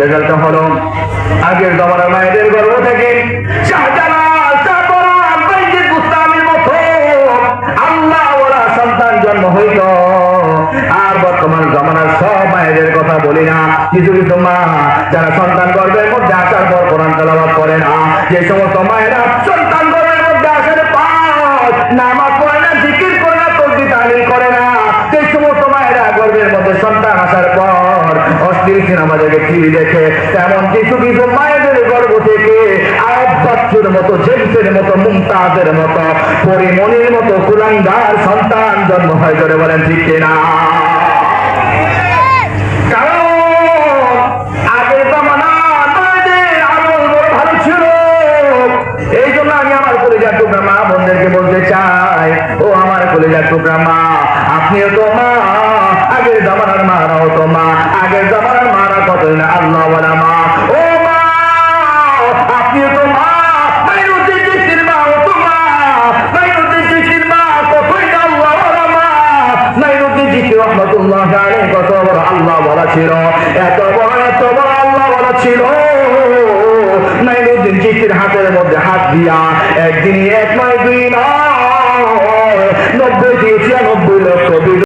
Result হলো আগের জমানার মায়েদের গর্ভ থেকে আর বর্তমান জমানার সব মায়েদের কথা বলি না। কিছু কিছু মা যারা সন্তান গর্ভের মধ্যে আসার পর কোরআন তেলাওয়াত করে না, যে সমস্ত মায়েরা সন্তান গর্ভের মধ্যে আসার পাঁচ নামাজ পড়ে না, জিকির করে না করে না, সেই সমস্ত মায়েরা গর্ভের মধ্যে সন্তান আসার পর অশ্লীল সিনেমাদেরকে টিভি দেখে। তেমন কিছু কিছু মায়েদের গর্ভ থেকে আরব মতো, জেমসের মতো, মুমতাজের মতো, পরিমণির মতো কুলাঙ্গার সন্তান জন্ম হয় করে বলেন, ঠিক মা, আপনিও তো মা, আগের জামানার মারাও তো ছিল। এত বড় এত বড় আল্লাহ বলা ছিল। নাইনুদ্দিন চিঠির হাতের মধ্যে হাত দিয়া একদিন এক নয় দুই নয় নব্বই দিয়ে ছিয়ানব্বই